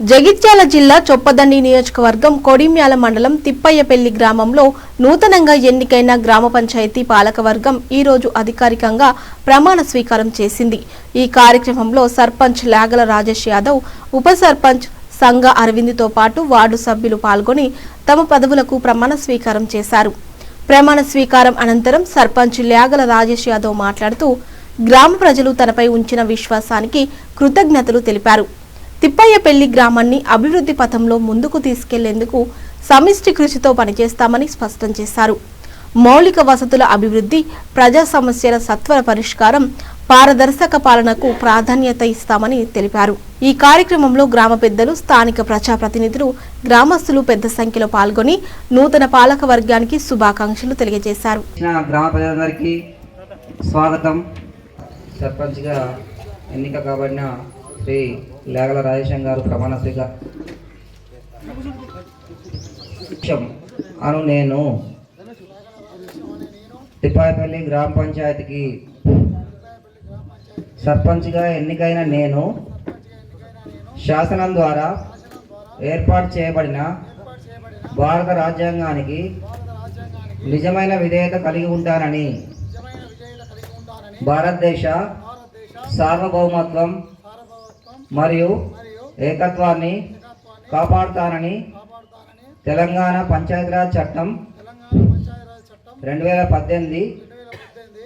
జగిత్యాల జిల్లా చొప్పదండి నియోజకవర్గం కొడిమ్యాల మండలం తిప్పయ్యపల్లి గ్రామంలో నూతనంగా ఎన్నికైన గ్రామ పంచాయతీ పాలకవర్గం ఈరోజు అధికారికంగా ప్రమాణ స్వీకారం చేసింది. ఈ కార్యక్రమంలో సర్పంచ్ లాగల రాజేష్ యాదవ్ ఉప సర్పంచ్ సంఘ అరవింద్తో పాటు వార్డు సభ్యులు పాల్గొని తమ పదవులకు ప్రమాణ స్వీకారం చేశారు. ప్రమాణ స్వీకారం అనంతరం సర్పంచ్ ల్యాగల రాజేష్ యాదవ్ మాట్లాడుతూ గ్రామ ప్రజలు తనపై ఉంచిన విశ్వాసానికి కృతజ్ఞతలు తెలిపారు. తిప్పయ్యపల్లి గ్రామాన్ని అభివృద్ధి పథంలో ముందుకు తీసుకెళ్ళేందుకు సమిష్టి కృషితో పనిచేస్తామని స్పష్టం చేశారు. మౌలిక వసతుల అభివృద్ధి ప్రజా సమస్యల సత్వర పరిష్కారం పారదర్శక పాలనకు ప్రాధాన్యత ఇస్తామని తెలిపారు. ఈ కార్యక్రమంలో గ్రామ పెద్దలు స్థానిక ప్రజాప్రతినిధులు గ్రామస్తులు పెద్ద సంఖ్యలో పాల్గొని నూతన పాలక వర్గానికి శుభాకాంక్షలు తెలియజేశారు. గ్రామ ప్రజలందరికీ స్వాగతం. సర్పంచ్గా ఎన్నిక కాబడిన శ్రీ లేగల రాజేశం గారు ప్రమాణ స్వీకారం అను నేను తిప్పాయపల్లి గ్రామ పంచాయతీకి సర్పంచ్గా ఎన్నికైన నేను శాసనం ద్వారా ఏర్పాటు చేయబడిన భారత రాజ్యాంగానికి నిజమైన విధేయత కలిగి ఉంటానని భారతదేశ సార్వభౌమత్వం మరియు ఏకత్వాన్ని కాపాడుతానని తెలంగాణ పంచాయతీరాజ్ చట్టం రెండు వేల పద్దెనిమిది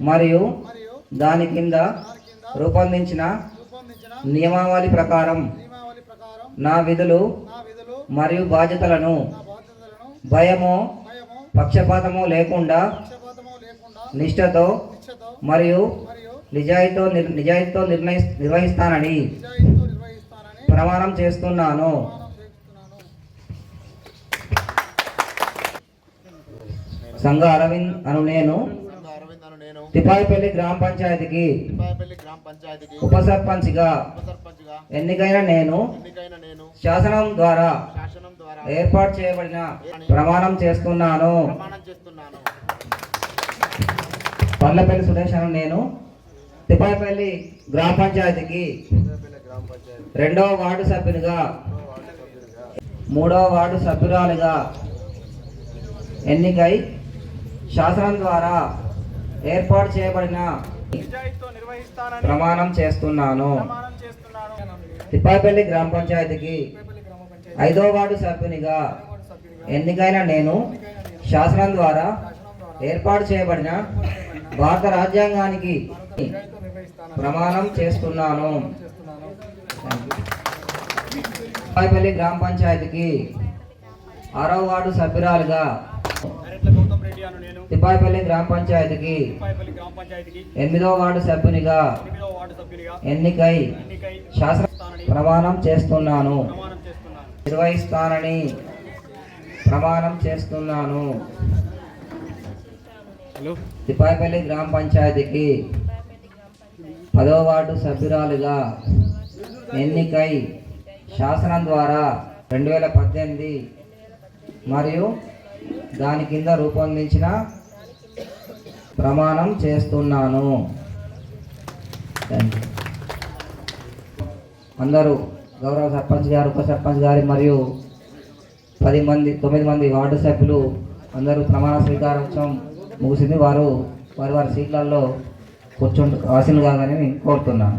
మరియు దాని కింద రూపొందించిన నియమావళి ప్రకారం నా విధులు మరియు బాధ్యతలను భయము పక్షపాతము లేకుండా నిష్ఠతో మరియు నిజాయితీతో నిర్- నిజాయితీతో నిర్ణయి నిర్వహిస్తానని ప్రమాణం చేస్తున్నాను. సంఘ అరవింద్ అను నేను. తిపాయిపల్లి గ్రామ పంచాయతీకి ఉప ఉప సర్పంచ్గా ఎన్నికైన నేను శాసనం ద్వారా ఏర్పాటు చేయబడిన ప్రమాణం చేస్తున్నాను. పల్లెపల్లి సురేష్ అను నేను తిపాయిపల్లి గ్రామ పంచాయతీకి రెండవ వార్డు సభ్యునిగా. మూడవ వార్డు సభ్యురాలుగా ఎన్నికై శాసనం ద్వారా ఏర్పాటు చేయబడిన ప్రమాణం చేస్తున్నాను. తిప్పాపల్లి గ్రామ పంచాయతీకి ఐదవ వార్డు సభ్యునిగా ఎన్నికైన నేను శాసనం ద్వారా ఏర్పాటు చేయబడిన భారత రాజ్యాంగానికి ప్రమాణం చేస్తున్నాను. తిప్పాయిపల్లి గ్రామ పంచాయతీకి ఆరవ వార్డు సభ్యురాలుగా తిప్పాయిపల్లి గ్రామ పంచాయతీకి ఎనిమిదవ వార్డు సభ్యునిగా ఎన్నికై శాసన ప్రమాణం చేస్తున్నాను. నిర్వహిస్తానని ప్రమాణం చేస్తున్నాను. తిప్పాయిపల్లి గ్రామ పంచాయతీకి పదవ వార్డు సభ్యురాలుగా ఎన్నికై శాసనం ద్వారా రెండు వేల పద్దెనిమిది మరియు దాని కింద రూపొందించిన ప్రమాణం చేస్తున్నాను. అందరూ గౌరవ సర్పంచ్ గారు ఉప సర్పంచ్ గారి మరియు పది మంది తొమ్మిది మంది వార్డు సభ్యులు అందరూ ప్రమాణ స్వీకారోత్సవం ముగిసింది వారు వారి వారి సీట్లలో కూర్చుంటు ఆశలు కాదని కోరుతున్నాను.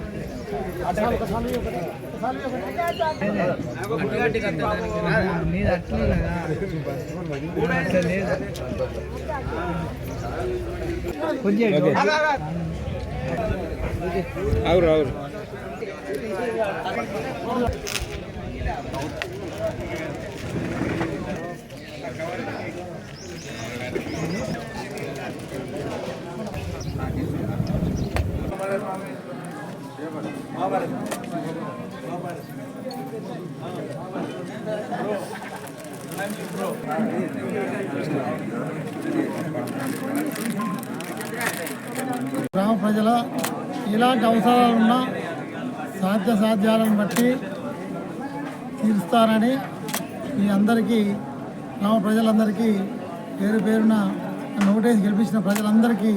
తిప్పేపల్లి చూడండి గ్రామ ప్రజల ఇలాంటి అవసరాలున్న సాధ్య సాధ్యాలను బట్టి తీరుస్తానని మీ అందరికీ గ్రామ ప్రజలందరికీ పేరు పేరున నోటీస్ గెలిపించిన ప్రజలందరికీ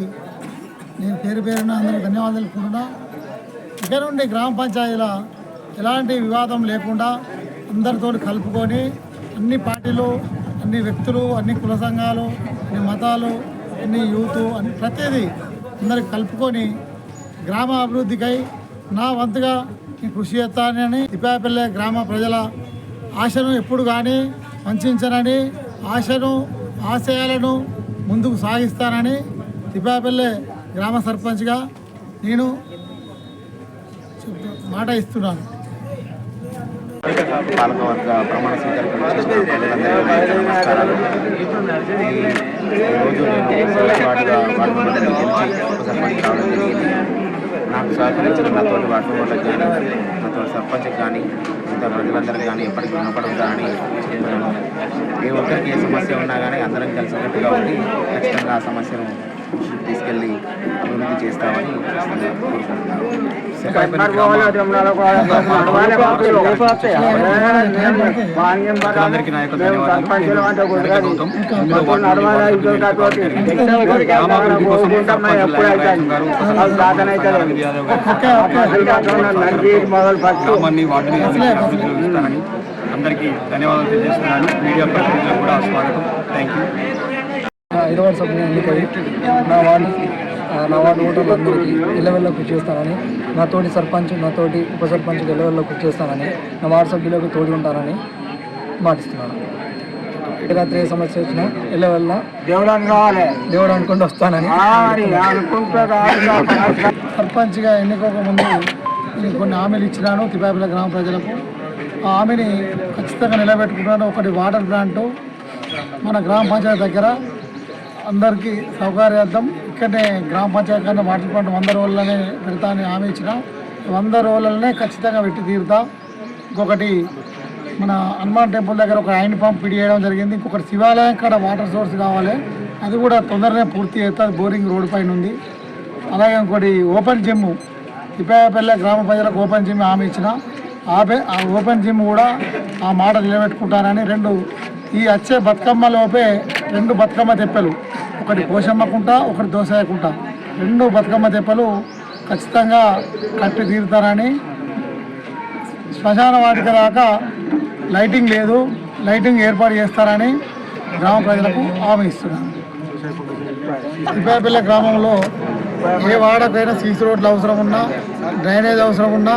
నేను పేరు పేరున అందరికీ ధన్యవాదాలు కూడా ఇక నుండి గ్రామ పంచాయతీల ఎలాంటి వివాదం లేకుండా అందరితో కలుపుకొని అన్ని పార్టీలు అన్ని వ్యక్తులు అన్ని కుల సంఘాలు అన్ని మతాలు అన్ని యూత్ అన్ని ప్రతిదీ అందరికి కలుపుకొని గ్రామ అభివృద్ధికై నా వంతుగా కృషి చేస్తానని తిప్పాపల్లె గ్రామ ప్రజల ఆశను ఎప్పుడు కానీ వంచనని ఆశను ఆశయాలను ముందుకు సాగిస్తానని తిప్పాపల్లె గ్రామ సర్పంచ్గా నేను మాట ఇస్తున్నాను పాలకవర్గ ప్రమాణ స్వీకారం నమస్కారాలు ఈరోజు నేను వార్డుగా వార్డు మెంబర్ని గెలిచి కావడం జరిగింది నాకు సహకరించిన నాతోటి వార్డు మెంబర్లకు కానీ నాతో సర్పంచ్కి కానీ మిగతా ప్రజలందరికీ కానీ ఎప్పటికీ రుణపడుతానని అని ఏ ఒక్కరికి ఏ సమస్య ఉన్నా కానీ అందరం కలిసినట్టుగా ఉండి ఖచ్చితంగా ఆ సమస్యను తీసుకెళ్ళి అభివృద్ధి చేస్తామని నా యొక్క గ్రామాభివృద్ధి కోసం గ్రామాన్ని అందరికీ ధన్యవాదాలు తెలియజేస్తున్నాను. మీడియా ప్రతినిధులకు కూడా స్వాగతం. థ్యాంక్ యూ ఐదవ సభ్యుని ఎన్నికై నా వార్డు నా వార్డు ఓటర్లందరికీ ఇళ్ళవెళ్ళ కృషి చేస్తానని నా తోటి సర్పంచ్ నా తోటి ఉప సర్పంచ్ ఇళ్ళవెళ్ళ కృషి చేస్తానని నా వార్డు సభ్యులకు తోడి ఉంటానని మాటిస్తున్నాను. రాత్రి ఏ సమస్య వచ్చినా ఇళ్ళవెళ్ళ దేవుడు అనుకుంటూ వస్తానని సర్పంచ్గా ఎన్నుకోక ముందు నేను కొన్ని హామీలు ఇచ్చినాను తిపాపిల గ్రామ ప్రజలకు. ఆ హామీని ఖచ్చితంగా నిలబెట్టుకుంటాను. ఒకటి వాటర్ ప్లాంట్ మన గ్రామ పంచాయతీ దగ్గర అందరికీ సౌకర్యార్థం. ఇక్కడనే గ్రామ పంచాయతీ వాటర్ ప్లాంట్ వంద రోజులనే పెడతా అని హామీ ఇచ్చిన వంద రోజులనే ఖచ్చితంగా పెట్టి తీరుతా. ఇంకొకటి మన హనుమాన్ టెంపుల్ దగ్గర ఒక హ్యాండ్ పంప్ పిడి చేయడం జరిగింది. ఇంకొకటి శివాలయం కాడ వాటర్ సోర్స్ కావాలి. అది కూడా తొందరనే పూర్తి అవుతుంది. బోరింగ్ రోడ్ పైన ఉంది. అలాగే ఇంకోటి ఓపెన్ జిమ్. తిప్పేపల్లె గ్రామ ప్రజలకు ఓపెన్ జిమ్ హామీ ఇచ్చిన. ఆపే ఆ ఓపెన్ జిమ్ కూడా ఆ మాట నిలబెట్టుకుంటానని రెండు ఈ వచ్చే బతుకమ్మలోపే రెండు బతుకమ్మ తెప్పలు. ఒకటి పోషమ్మకుంట ఒకటి దోసాయకుంట రెండు బతుకమ్మ తెప్పలు ఖచ్చితంగా కట్టి తీరుతారని శ్మశాన వాటిక దాకా లైటింగ్ లేదు లైటింగ్ ఏర్పాటు చేస్తారని గ్రామ ప్రజలకు హామీ ఇస్తున్నాను. తిప్పేపల్లె గ్రామంలో ఏ వాడకైనా సీసీ రోడ్లు అవసరం ఉన్నా డ్రైనేజ్ అవసరం ఉన్నా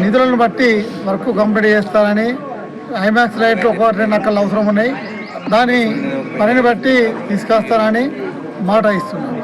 నిధులను బట్టి వర్క్ కంప్లీట్ చేస్తారని ఐమాక్స్ లైట్లు ఒక రెండు అక్కలు అవసరం ఉన్నాయి. దాని పనిని బట్టి తీసుకొస్తారని మాట ఇస్తున్నాను.